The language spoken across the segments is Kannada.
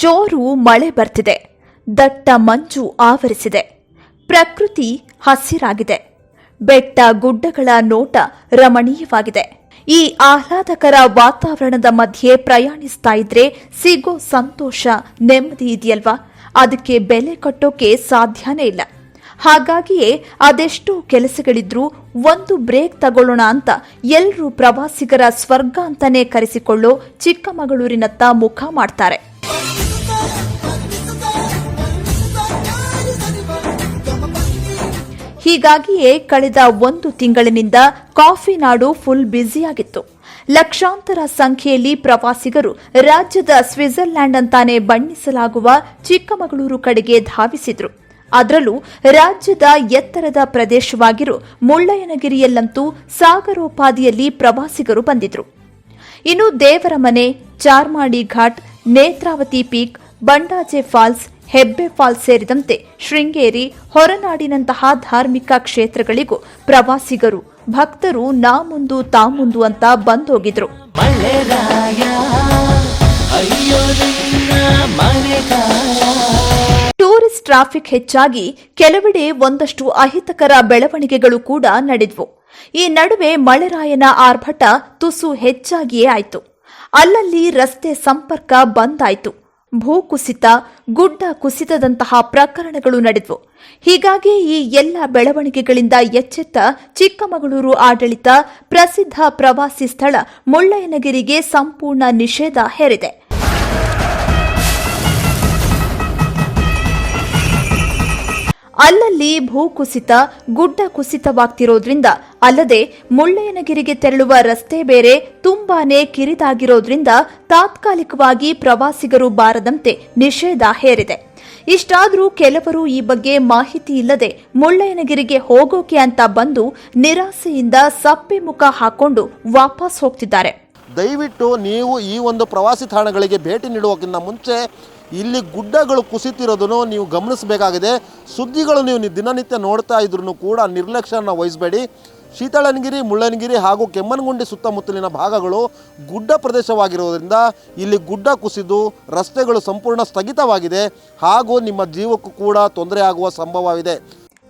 ಜೋರು ಮಳೆ ಬರ್ತಿದೆ. ದಟ್ಟ ಮಂಜು ಆವರಿಸಿದೆ. ಪ್ರಕೃತಿ ಹಸಿರಾಗಿದೆ. ಬೆಟ್ಟ ಗುಡ್ಡಗಳ ನೋಟ ರಮಣೀಯವಾಗಿದೆ. ಈ ಆಹ್ಲಾದಕರ ವಾತಾವರಣದ ಮಧ್ಯೆ ಪ್ರಯಾಣಿಸ್ತಾ ಇದ್ರೆ ಸಿಗೋ ಸಂತೋಷ ನೆಮ್ಮದಿ ಇದೆಯಲ್ವಾ? ಅದಕ್ಕೆ ಬೆಲೆ ಕಟ್ಟೋಕೆ ಸಾಧ್ಯನೇ ಇಲ್ಲ. ಹಾಗಾಗಿಯೇ ಅದೆಷ್ಟೋ ಕೆಲಸಗಳಿದ್ರೂ ಒಂದು ಬ್ರೇಕ್ ತಗೊಳ್ಳೋಣ ಅಂತ ಎಲ್ಲರೂ ಪ್ರವಾಸಿಗರ ಸ್ವರ್ಗ ಅಂತಾನೆ ಕರೆಸಿಕೊಳ್ಳೋ ಚಿಕ್ಕಮಗಳೂರಿನತ್ತ ಮುಖ ಮಾಡ್ತಾರೆ. ಹೀಗಾಗಿಯೇ ಕಳೆದ ಒಂದು ತಿಂಗಳಿನಿಂದ ಕಾಫಿ ನಾಡು ಫುಲ್ ಬ್ಯುಸಿಯಾಗಿತ್ತು. ಲಕ್ಷಾಂತರ ಸಂಖ್ಯೆಯಲ್ಲಿ ಪ್ರವಾಸಿಗರು ರಾಜ್ಯದ ಸ್ವಿಟ್ಜರ್ಲ್ಯಾಂಡ್ ಅಂತಾನೆ ಬಣ್ಣಿಸಲಾಗುವ ಚಿಕ್ಕಮಗಳೂರು ಕಡೆಗೆ ಧಾವಿಸಿದ್ರು. ಅದರಲ್ಲೂ ರಾಜ್ಯದ ಎತ್ತರದ ಪ್ರದೇಶವಾಗಿರೋ ಮುಳ್ಳಯ್ಯನಗಿರಿಯಲ್ಲಂತೂ ಸಾಗರೋಪಾದಿಯಲ್ಲಿ ಪ್ರವಾಸಿಗರು ಬಂದಿದ್ರು. ಇನ್ನು ದೇವರ ಮನೆ Charmadi ghat, Netravati peak, Bandaje falls Hebbe fall ಸೇರಿದಂತೆ ಶೃಂಗೇರಿ ಹೊರನಾಡಿನಂತಹ ಧಾರ್ಮಿಕ ಕ್ಷೇತ್ರಗಳಿಗೂ ಪ್ರವಾಸಿಗರು ಭಕ್ತರು ನಾ ಮುಂದು ತಾ ಮುಂದು ಅಂತ ಬಂದೋಗಿದ್ರು. ಟೂರಿಸ್ಟ್ ಟ್ರಾಫಿಕ್ ಹೆಚ್ಚಾಗಿ ಕೆಲವೆಡೆ ಒಂದಷ್ಟು ಅಹಿತಕರ ಬೆಳವಣಿಗೆಗಳು ಕೂಡ ನಡೆದ್ವು. ಈ ನಡುವೆ ಮಳೆರಾಯನ ಆರ್ಭಟ ತುಸು ಹೆಚ್ಚಾಗಿಯೇ ಆಯಿತು. ಅಲ್ಲಲ್ಲಿ ರಸ್ತೆ ಸಂಪರ್ಕ ಬಂದಾಯಿತು ಆಯಿತು. ಭೂಕುಸಿತ, ಗುಡ್ಡ ಕುಸಿತದಂತಹ ಪ್ರಕರಣಗಳು ನಡೆದವು. ಹೀಗಾಗಿ ಈ ಎಲ್ಲ ಬೆಳವಣಿಗೆಗಳಿಂದ ಎಚ್ಚೆತ್ತ ಚಿಕ್ಕಮಗಳೂರು ಆಡಳಿತ ಪ್ರಸಿದ್ಧ ಪ್ರವಾಸಿ ಸ್ಥಳ ಮುಳ್ಳಯ್ಯನಗಿರಿಗೆ ಸಂಪೂರ್ಣ ನಿಷೇಧ ಹೇರಿದೆ. ಅಲ್ಲಲ್ಲಿ ಭೂಕುಸಿತ ಗುಡ್ಡ ಕುಸಿತವಾಗ್ತಿರೋದ್ರಿಂದ, ಅಲ್ಲದೆ ಮುಳ್ಳಯ್ಯನಗಿರಿಗೆ ತೆರಳುವ ರಸ್ತೆ ಬೇರೆ ತುಂಬಾನೇ ಕಿರಿದಾಗಿರೋದ್ರಿಂದ ತಾತ್ಕಾಲಿಕವಾಗಿ ಪ್ರವಾಸಿಗರು ಬಾರದಂತೆ ನಿಷೇಧ ಹೇರಿದೆ. ಇಷ್ಟಾದರೂ ಕೆಲವರು ಈ ಬಗ್ಗೆ ಮಾಹಿತಿ ಇಲ್ಲದೆ ಮುಳ್ಳಯ್ಯನಗಿರಿಗೆ ಹೋಗೋಕೆ ಅಂತ ಬಂದು ನಿರಾಸೆಯಿಂದ ಸಪ್ಪೆ ಮುಖ ಹಾಕೊಂಡು ವಾಪಸ್ ಹೋಗ್ತಿದ್ದಾರೆ. ದಯವಿಟ್ಟು ನೀವು ಈ ಒಂದು ಪ್ರವಾಸಿ ತಾಣಗಳಿಗೆ ಭೇಟಿ ನೀಡುವಕ್ಕಿಂತ ಮುಂಚೆ ಇಲ್ಲಿ ಗುಡ್ಡಗಳು ಕುಸಿತಿರೋದನ್ನು ನೀವು ಗಮನಿಸಬೇಕಾಗಿದೆ. ಸುದ್ದಿಗಳು ನೀವು ದಿನನಿತ್ಯ ನೋಡ್ತಾ ಇದ್ರೂ ಕೂಡ ನಿರ್ಲಕ್ಷ್ಯನ ವಹಿಸಬೇಡಿ. ಶೀತಳನಗಿರಿ, ಮುಳ್ಳನಗಿರಿ ಹಾಗೂ ಕೆಮ್ಮನಗುಂಡಿ ಸುತ್ತಮುತ್ತಲಿನ ಭಾಗಗಳು ಗುಡ್ಡ ಪ್ರದೇಶವಾಗಿರುವುದರಿಂದ ಇಲ್ಲಿ ಗುಡ್ಡ ಕುಸಿದು ರಸ್ತೆಗಳು ಸಂಪೂರ್ಣ ಸ್ಥಗಿತವಾಗಿದೆ ಹಾಗೂ ನಿಮ್ಮ ಜೀವಕ್ಕೂ ಕೂಡ ತೊಂದರೆ ಆಗುವ ಸಂಭವವಿದೆ.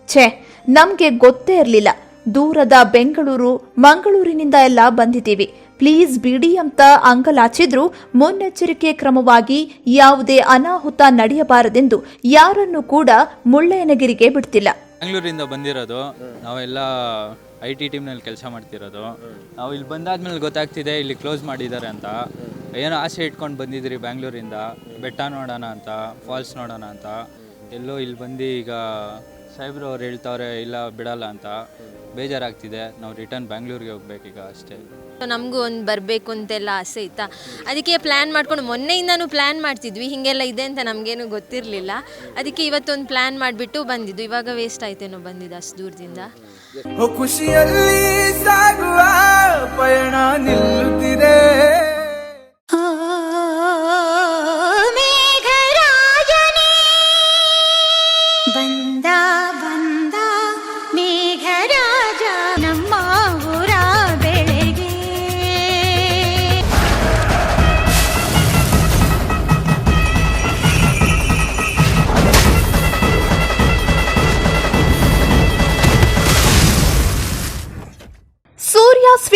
ಛೇ, ನಮಗೆ ಗೊತ್ತೇ ಇರಲಿಲ್ಲ. ದೂರದ ಬೆಂಗಳೂರು, ಮಂಗಳೂರಿನಿಂದ ಎಲ್ಲ ಬಂದಿದ್ದೀವಿ. ಪ್ಲೀಸ್ ಬಿಡಿ ಅಂತ ಅಂಗಲಾಚಿದ್ರು. ಮುನ್ನೆಚ್ಚರಿಕೆ ಕ್ರಮವಾಗಿ ಯಾವುದೇ ಅನಾಹುತ ನಡೆಯಬಾರದೆಂದು ಯಾರನ್ನು ಕೂಡ ಮುಳ್ಳಯ್ಯನಗಿರಿಗೆ ಬಿಡ್ತಿಲ್ಲ. ಬೆಂಗಳೂರಿಂದ ಬಂದಿರೋದು, ನಾವೆಲ್ಲ ಐ ಟಿ ಟೀಮ್ನಲ್ಲಿ ಕೆಲಸ ಮಾಡ್ತಿರೋದು. ನಾವು ಇಲ್ಲಿ ಬಂದಾದ್ಮೇಲೆ ಗೊತ್ತಾಗ್ತಿದೆ, ಇಲ್ಲಿ ಕ್ಲೋಸ್ ಮಾಡಿದ್ದಾರೆ ಅಂತ. ಏನೋ ಆಸೆ ಇಟ್ಕೊಂಡು ಬಂದಿದ್ರಿ ಬ್ಯಾಂಗ್ಳೂರಿಂದ ಬೆಟ್ಟ ನೋಡೋಣ ಅಂತ, ಫಾಲ್ಸ್ ನೋಡೋಣ ಅಂತ. ಎಲ್ಲೋ ಇಲ್ಲಿ ಬಂದು ಈಗ ಸಾಹೇಬ್ರು ಅವ್ರು ಹೇಳ್ತಾವ್ರೆ, ಇಲ್ಲ ಬಿಡಲ್ಲ ಅಂತ. ಬೇಜಾರಾಗ್ತಿದೆ. ನಾವು ರಿಟರ್ನ್ ಬ್ಯಾಂಗ್ಳೂರಿಗೆ ಹೋಗ್ಬೇಕೀಗ ಅಷ್ಟೇ. ನಮಗೂ ಒಂದು ಬರಬೇಕು ಅಂತೆಲ್ಲ ಆಸೆ ಇತ್ತಾ? ಅದಕ್ಕೆ ಪ್ಲ್ಯಾನ್ ಮಾಡ್ಕೊಂಡು ಮೊನ್ನೆಯಿಂದನೂ ಪ್ಲ್ಯಾನ್ ಮಾಡ್ತಿದ್ವಿ, ಹೀಗೆಲ್ಲ ಇದೆ ಅಂತ ನಮಗೇನು ಗೊತ್ತಿರಲಿಲ್ಲ. ಅದಕ್ಕೆ ಇವತ್ತೊಂದು ಪ್ಲ್ಯಾನ್ ಮಾಡಿಬಿಟ್ಟು ಬಂದಿದ್ದು. ಇವಾಗ ವೇಸ್ಟ್ ಆಯ್ತೇನೋ ಬಂದಿದ್ದು ಅಷ್ಟು ದೂರದಿಂದ. ಖುಷಿಯಲ್ಲಿ ಸಾಗುವ ಪಯಣ ನಿಲ್ಲುತ್ತಿದೆ.